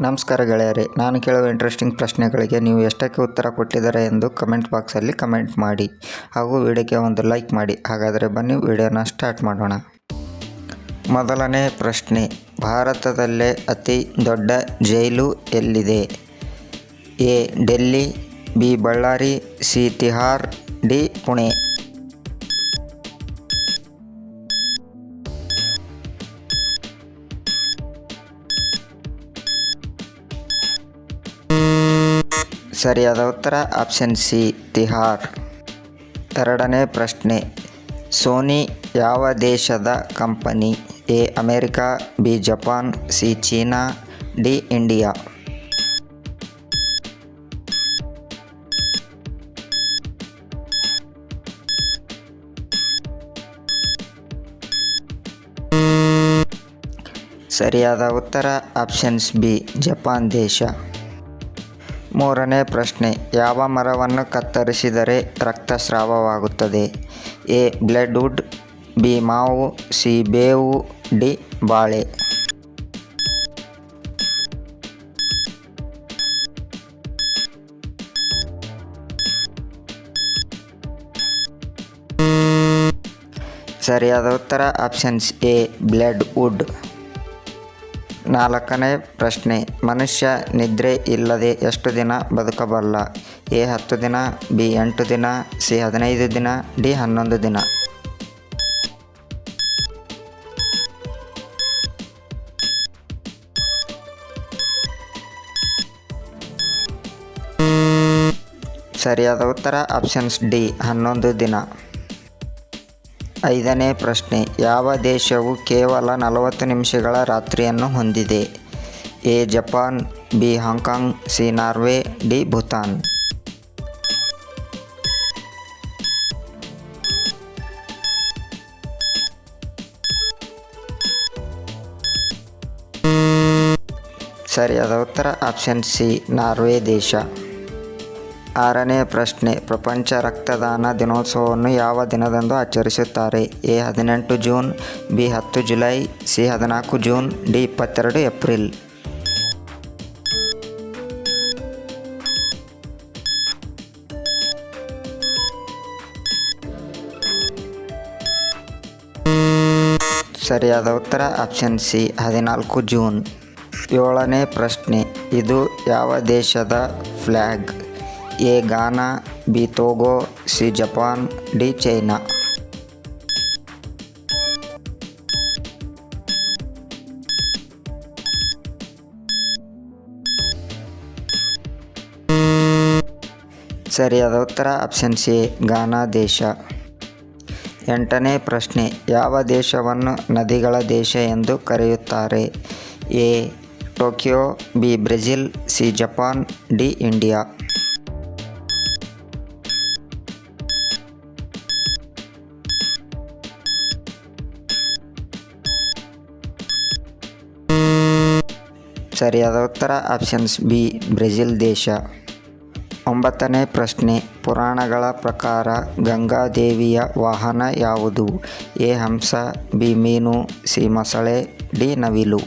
ನಮಸ್ಕಾರ ಗೆಳೆಯರೇ, ನಾನು ಕೇಳುವ ಇಂಟ್ರೆಸ್ಟಿಂಗ್ ಪ್ರಶ್ನೆಗಳಿಗೆ ನೀವು ಎಷ್ಟಕ್ಕೆ ಉತ್ತರ ಕೊಟ್ಟಿದ್ದಾರೆ ಎಂದು ಕಮೆಂಟ್ ಬಾಕ್ಸಲ್ಲಿ ಕಮೆಂಟ್ ಮಾಡಿ ಹಾಗೂ ವಿಡಿಯೋಗೆ ಒಂದು ಲೈಕ್ ಮಾಡಿ. ಹಾಗಾದರೆ ಬನ್ನಿ ವಿಡಿಯೋನ ಸ್ಟಾರ್ಟ್ ಮಾಡೋಣ. ಮೊದಲನೇ ಪ್ರಶ್ನೆ, ಭಾರತದಲ್ಲೇ ಅತಿ ದೊಡ್ಡ ಜೈಲು ಎಲ್ಲಿದೆ? A, Delhi, B, Ballari, C, Tihar, D, Pune. ಸರಿಯಾದ ಉತ್ತರ ಆಪ್ಷನ್ ಸಿ, ತಿಹಾರ್. ಎರಡನೇ ಪ್ರಶ್ನೆ, ಸೋನಿ ಯಾವ ದೇಶದ company? A, America, B, Japan, C, China, D, India. ಸರಿಯಾದ ಉತ್ತರ ಆಪ್ಷನ್ಸ್ ಬಿ, ಜಪಾನ್ ದೇಶ. ಮೂರನೇ ಪ್ರಶ್ನೆ, ಯಾವ ಮರವನ್ನು ಕತ್ತರಿಸಿದರೆ ರಕ್ತಸ್ರಾವವಾಗುತ್ತದೆ? ಎ, ಬ್ಲಡ್ವುಡ್, ಬಿ, ಮಾವು, ಸಿ, ಬೇವು, ಡಿ, ಬಾಳೆ. ಸರಿಯಾದ ಉತ್ತರ, ಆಪ್ಷನ್ಸ್ ಎ ಬ್ಲಡ್ ವುಡ್ ನಾಲ್ಕನೇ ಪ್ರಶ್ನೆ, ಮನುಷ್ಯ ನಿದ್ರೆ ಇಲ್ಲದೆ ಎಷ್ಟು ದಿನ ಬದುಕಬಲ್ಲ? ಎ ಹತ್ತು ದಿನ, ಬಿ ಎಂಟು ದಿನ, ಸಿ ಹದಿನೈದು ದಿನ, ಡಿ ಹನ್ನೊಂದು ದಿನ? ಸರಿಯಾದ ಉತ್ತರ, ಆಪ್ಷನ್ಸ್ ಡಿ, ಹನ್ನೊಂದು ದಿನ. ಐದನೇ ಪ್ರಶ್ನೆ, ಯಾವ ದೇಶವು ಕೇವಲ ನಲವತ್ತು ನಿಮಿಷಗಳ ರಾತ್ರಿಯನ್ನು ಹೊಂದಿದೆ? A, Japan, B Hong Kong C, Norway, D, Bhutan. ಸರಿಯಾದ ಉತ್ತರ, ಆಪ್ಷನ್ ಸಿ, ನಾರ್ವೆ ದೇಶ. ಆರನೇ ಪ್ರಶ್ನೆ, ಪ್ರಪಂಚ ರಕ್ತದಾನ ದಿನೋತ್ಸವವನ್ನು ಯಾವ ದಿನದಂದು ಆಚರಿಸುತ್ತಾರೆ? ಎ, ಹದಿನೆಂಟು ಜೂನ್, ಬಿ, ಹತ್ತು ಜುಲೈ, ಸಿ, ಹದಿನಾಲ್ಕು ಜೂನ್, ಡಿ, ಇಪ್ಪತ್ತೆರಡು ಏಪ್ರಿಲ್. ಸರಿಯಾದ ಉತ್ತರ, ಆಪ್ಷನ್ ಸಿ, ಹದಿನಾಲ್ಕು ಜೂನ್. ಏಳನೇ ಪ್ರಶ್ನೆ, ಇದು ಯಾವ ದೇಶದ flag? A Ghana B Togo, C Japan, D China. ಸರಿಯಾದ ಉತ್ತರ, ಆಪ್ಷನ್ ಸಿ ಗಾನಾ ದೇಶ. ಎಂಟನೇ ಪ್ರಶ್ನೆ, ಯಾವ ದೇಶವನ್ನು ನದಿಗಳ ದೇಶ ಎಂದು ಕರೆಯುತ್ತಾರೆ? A, Tokyo, B, Brazil, C, Japan, D, India. ಸರಿಯಾದ ಉತ್ತರ ಆಪ್ಷನ್ಸ್ ಬಿ, ಬ್ರೆಜಿಲ್ ದೇಶ. ಒಂಬತ್ತನೇ ಪ್ರಶ್ನೆ, ಪುರಾಣಗಳ ಪ್ರಕಾರ ಗಂಗಾದೇವಿಯ ವಾಹನ ಯಾವುದು? ಎ, ಹಂಸ, ಬಿ, ಮೀನು, ಸಿ, ಮೊಸಳೆ, ಡಿ, ನವಿಲು.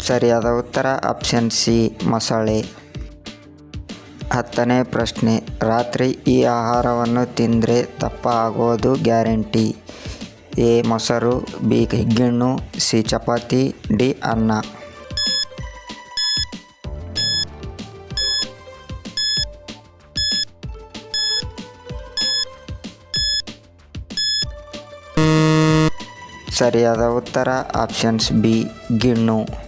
ಸರಿಯಾದ ಉತ್ತರ ಆಪ್ಷನ್ ಸಿ, ಮೊಸಳೆ. ಹತ್ತನೇ ಪ್ರಶ್ನೆ, ರಾತ್ರಿ ಈ ಆಹಾರವನ್ನು ತಿಂದರೆ ದಪ್ಪ ಆಗೋದು ಗ್ಯಾರಂಟಿ. ಎ, ಮೊಸರು, ಬಿ, ಹಿಗ್ಗಿಣ್ಣು, ಸಿ, ಚಪಾತಿ, ಡಿ, ಅನ್ನ. ಸರಿಯಾದ ಉತ್ತರ, ಆಪ್ಷನ್ಸ್ ಬಿ, ಗಿಣ್ಣು.